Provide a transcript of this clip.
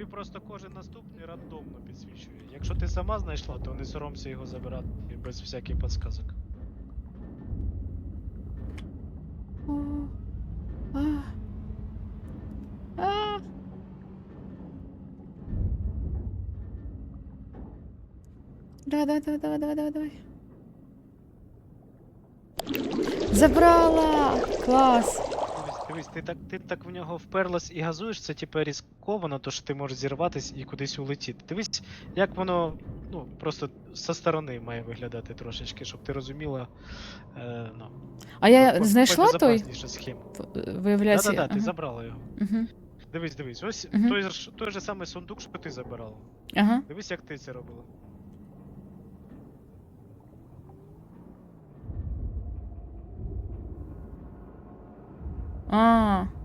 тобі просто кожен наступний рандомно підсвічує. Якщо ти сама знайшла, то не соромся його забирати без всяких. А. Давай, давай, давай, давай, давай, давай, давай. Забрала! Клас! Дивись, ти так, ти так в нього вперлась і газуєш, це типу ризиковано, то що ти можеш зірватись і кудись улетіти. Дивись, як воно ну, просто со сторони має виглядати трошечки, щоб ти розуміла. Е, ну, А я знайшла той? схему. Виявляється. Да-да-да, ти забрала його. Угу. Дивись, дивись, ось Мгм. той, той же самий сундук, що ти забирала. Ага. Дивись, як ти це робила. А.